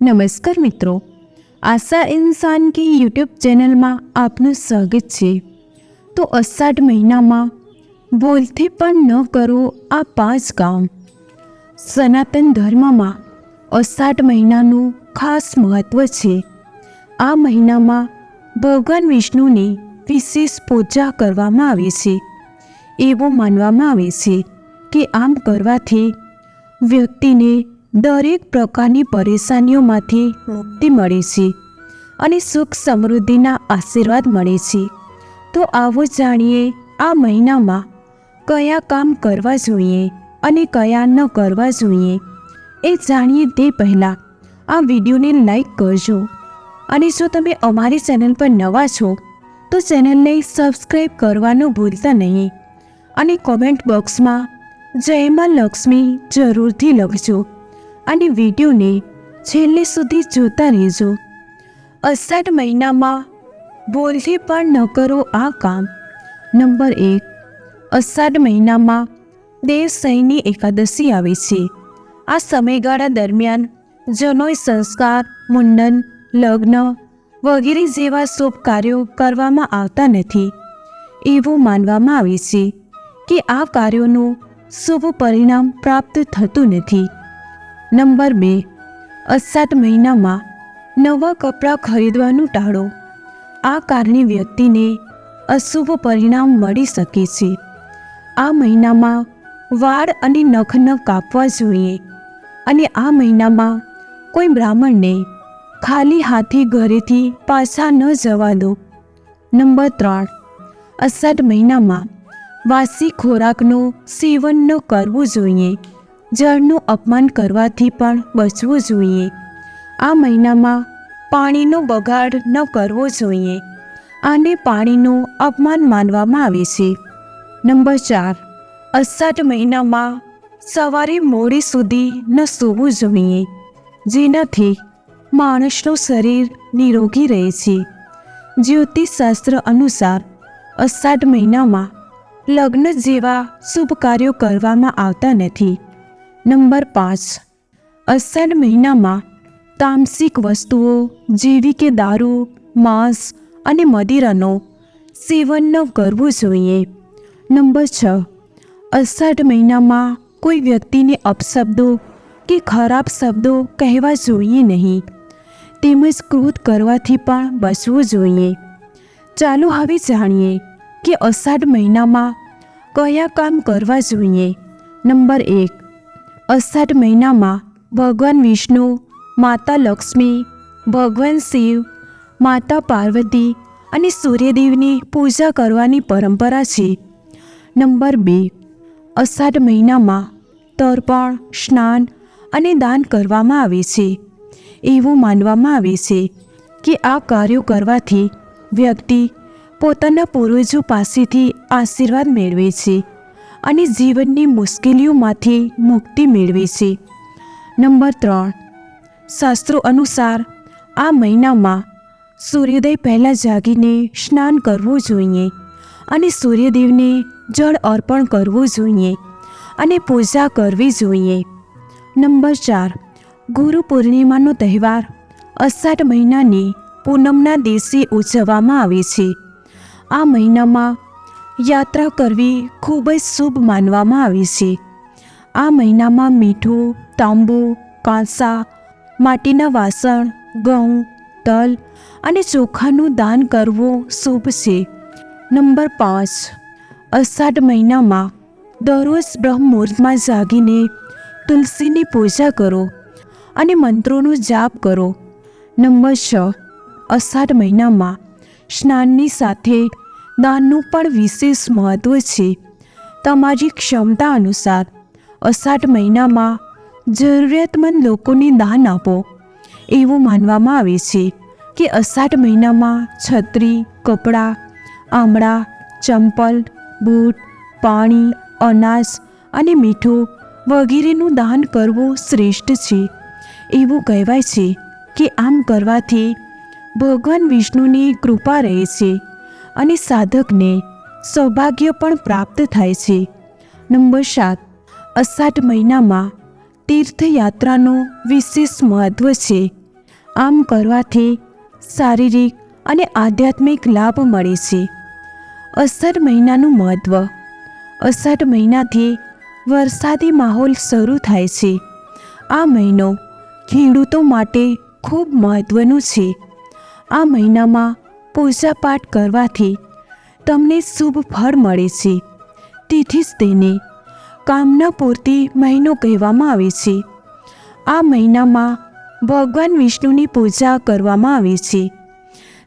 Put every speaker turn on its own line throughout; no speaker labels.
નમસ્કાર મિત્રો. આશા ઇન્સાન કે યુટ્યુબ ચેનલમાં આપનું સ્વાગત છે. તો અષાઢ મહિનામાં ભૂલથી પણ ન કરો આ પાંચ કામ. સનાતન ધર્મમાં અષાઢ મહિનાનું ખાસ મહત્ત્વ છે. આ મહિનામાં ભગવાન વિષ્ણુની વિશેષ પૂજા કરવામાં આવે છે. એવું માનવામાં આવે છે કે આમ કરવાથી વ્યક્તિને દરેક પ્રકારની પરેશાનીઓમાંથી મુક્તિ મળે છે અને સુખ સમૃદ્ધિના આશીર્વાદ મળે છે. તો આવો જાણીએ આ મહિનામાં કયા કામ કરવા જોઈએ અને કયા ન કરવા જોઈએ એ જાણીએ તે પહેલાં આ વિડીયોને લાઈક કરજો. અને જો તમે અમારી ચેનલ પર નવા છો, તો ચેનલને સબસ્ક્રાઈબ કરવાનું ભૂલતા નહીં. અને કોમેન્ટ બોક્સમાં જય માં લક્ષ્મી જરૂરથી લખજો. અને વિડીયોને છેલ્લે સુધી જોતા રહેજો. અષાઢ મહિનામાં બોલથી પણ ન કરો આ કામ. નંબર એક, અષાઢ મહિનામાં દેવસૈની એકાદશી આવે છે. આ સમયગાળા દરમિયાન જનોય સંસ્કાર, મુંડન, લગ્ન વગેરે જેવા શુભ કાર્યો કરવામાં આવતા નથી. એવું માનવામાં આવે છે કે આ કાર્યોનું શુભ પરિણામ પ્રાપ્ત થતું નથી. નંબર બે. અસાત મહિનામાં નવા કપડાં ખરીદવાનું ટાળો. આ કારણે વ્યક્તિને અશુભ પરિણામ મળી શકે છે. આ મહિનામાં વાળ અને નખ ન કાપવા જોઈએ અને આ મહિનામાં કોઈ બ્રાહ્મણને ખાલી હાથી ઘરેથી પાછા ન જવા દો. નંબર ત્રણ. અષાઢ મહિનામાં વાસી ખોરાકનું સેવન ન કરવું જોઈએ. જળનું અપમાન કરવાથી પણ બચવું જોઈએ. આ મહિનામાં પાણીનો બગાડ ન કરવો જોઈએ. આને પાણીનું અપમાન માનવામાં આવે છે. નંબર ચાર. અષાઢ મહિનામાં સવારે મોડે સુધી ન સૂવું જોઈએ. જેનાથી માણસનું શરીર નિરોગી રહે છે. જ્યોતિષશાસ્ત્ર અનુસાર અષાઢ મહિનામાં લગ્ન જેવા શુભ કાર્યો કરવામાં આવતા નથી. નંબર પાંચ. અષાઢ મહિનામાં તામસિક વસ્તુઓ જેવી કે દારૂ, માંસ અને મદિરાનો સેવન ન કરવું જોઈએ. નંબર છ. અષાઢ મહિનામાં કોઈ વ્યક્તિને અપશબ્દો કે ખરાબ શબ્દો કહેવા જોઈએ નહીં. તેમજ ક્રોધ કરવાથી પણ બચવું જોઈએ. ચાલો હવે જાણીએ કે અષાઢ મહિનામાં કયા કામ કરવા જોઈએ. નંબર એક. અષાઢ મહિનામાં ભગવાન વિષ્ણુ, માતા લક્ષ્મી, ભગવાન શિવ, માતા પાર્વતી અને સૂર્યદેવની પૂજા કરવાની પરંપરા છે. નંબર બે. અષાઢ મહિનામાં તર્પણ, સ્નાન અને દાન કરવામાં આવે છે. એવું માનવામાં આવે છે કે આ કાર્યો કરવાથી વ્યક્તિ પોતાના પૂર્વજો પાસેથી આશીર્વાદ મેળવે છે. અને જીવનની મુશ્કેલીઓમાંથી મુક્તિ મેળવે છે નંબર ત્રણ. શાસ્ત્રો અનુસાર આ મહિનામાં સૂર્યોદય પહેલાં જાગીને સ્નાન કરવું જોઈએ અને સૂર્યદેવને જળ અર્પણ કરવું જોઈએ અને પૂજા કરવી જોઈએ. નંબર ચાર. ગુરુ પૂર્ણિમાનો તહેવાર અષાઢ મહિનાની પૂનમના દિવસે ઉજવવામાં આવે છે. આ મહિનામાં યાત્રા કરવી ખૂબ જ શુભ માનવામાં આવે છે. આ મહિનામાં મીઠું, તાંબુ, કાંસા, માટીના વાસણ, ઘઉં, તલ અને ચોખાનું દાન કરવું શુભ છે. નંબર પાંચ. અષાઢ મહિનામાં દરરોજ બ્રહ્મ મુહૂર્તમાં જાગીને તુલસીની પૂજા કરો અને મંત્રોનો જાપ કરો. નંબર છ. અષાઢ મહિનામાં સ્નાનની સાથે દાનનું પણ વિશેષ મહત્ત્વ છે. તમારી ક્ષમતા અનુસાર અષાઢ મહિનામાં જરૂરિયાતમંદ લોકોને દાન આપો. એવું માનવામાં આવે છે કે અષાઢ મહિનામાં છત્રી, કપડાં, આમળા, ચંપલ, બૂટ, પાણી, અનાજ અને મીઠું વગેરેનું દાન કરવું શ્રેષ્ઠ છે. એવું કહેવાય છે કે આમ કરવાથી ભગવાન વિષ્ણુની કૃપા રહે છે. અને સાધકને સૌભાગ્ય પણ પ્રાપ્ત થાય છે. નંબર સાત. અષાઢ મહિનામાં તીર્થયાત્રાનું વિશેષ મહત્ત્વ છે. આમ કરવાથી શારીરિક અને આધ્યાત્મિક લાભ મળે છે. અષાઢ મહિનાનું મહત્ત્વ અષાઢ મહિનાથી વરસાદી માહોલ શરૂ થાય છે. આ મહિનો ખેડૂતો માટે ખૂબ મહત્ત્વનો છે. આ મહિનામાં પૂજાપાઠ કરવાથી તમને શુભ ફળ મળે છે. તેથી જ તેને કામના પૂર્તિ મહિનો કહેવામાં આવે છે. આ મહિનામાં ભગવાન વિષ્ણુની પૂજા કરવામાં આવે છે.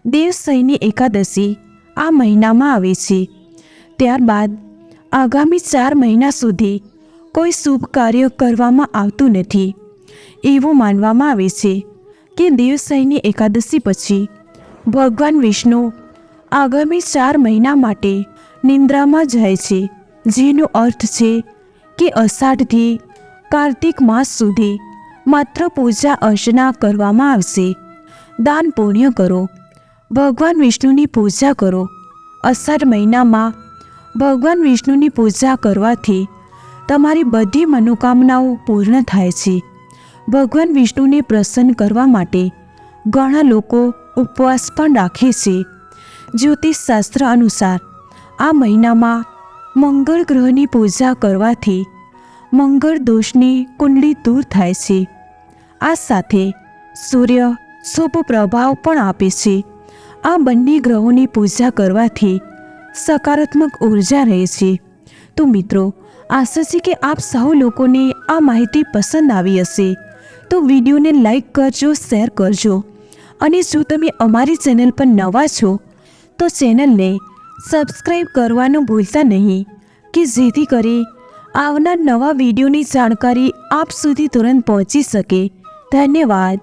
દેવસૈની એકાદશી આ મહિનામાં આવે છે. ત્યારબાદ આગામી ચાર મહિના સુધી કોઈ શુભ કાર્ય કરવામાં આવતું નથી. એવું માનવામાં આવે છે કે દેવસૈની એકાદશી પછી ભગવાન વિષ્ણુ આગામી ચાર મહિના માટે નિંદ્રામાં જાય છે, જેનો અર્થ છે કે અષાઢથી કાર્તિક માસ સુધી માત્ર પૂજા અર્ચના કરવામાં આવશે. દાન પુણ્ય કરો, ભગવાન વિષ્ણુની પૂજા કરો. અષાઢ મહિનામાં ભગવાન વિષ્ણુની પૂજા કરવાથી તમારી બધી મનોકામનાઓ પૂર્ણ થાય છે. ભગવાન વિષ્ણુને પ્રસન્ન કરવા માટે ઘણા લોકો ઉપવાસ પણ રાખે છે. જ્યોતિષશાસ્ત્ર અનુસાર, આ મહિનામાં મંગળ ગ્રહની પૂજા કરવાથી મંગળ દોષની કુંડળી દૂર થાય છે. આ સાથે સૂર્ય શુભ પ્રભાવ પણ આપે છે. આ બંને ગ્રહોની પૂજા કરવાથી સકારાત્મક ઊર્જા રહે છે. તો મિત્રો, આશા છે કે આપ સૌ લોકોને આ માહિતી પસંદ આવી હશે. તો વિડીયોને લાઈક કરજો, શેર કરજો. અને જો તમે અમારી ચેનલ પર નવા છો, તો ચેનલને સબસ્ક્રાઈબ કરવાનું ભૂલતા નહીં કે જેથી કરી આવનાર નવા વિડીયોની જાણકારી આપ સુધી તુરંત પહોંચી શકે. ધન્યવાદ.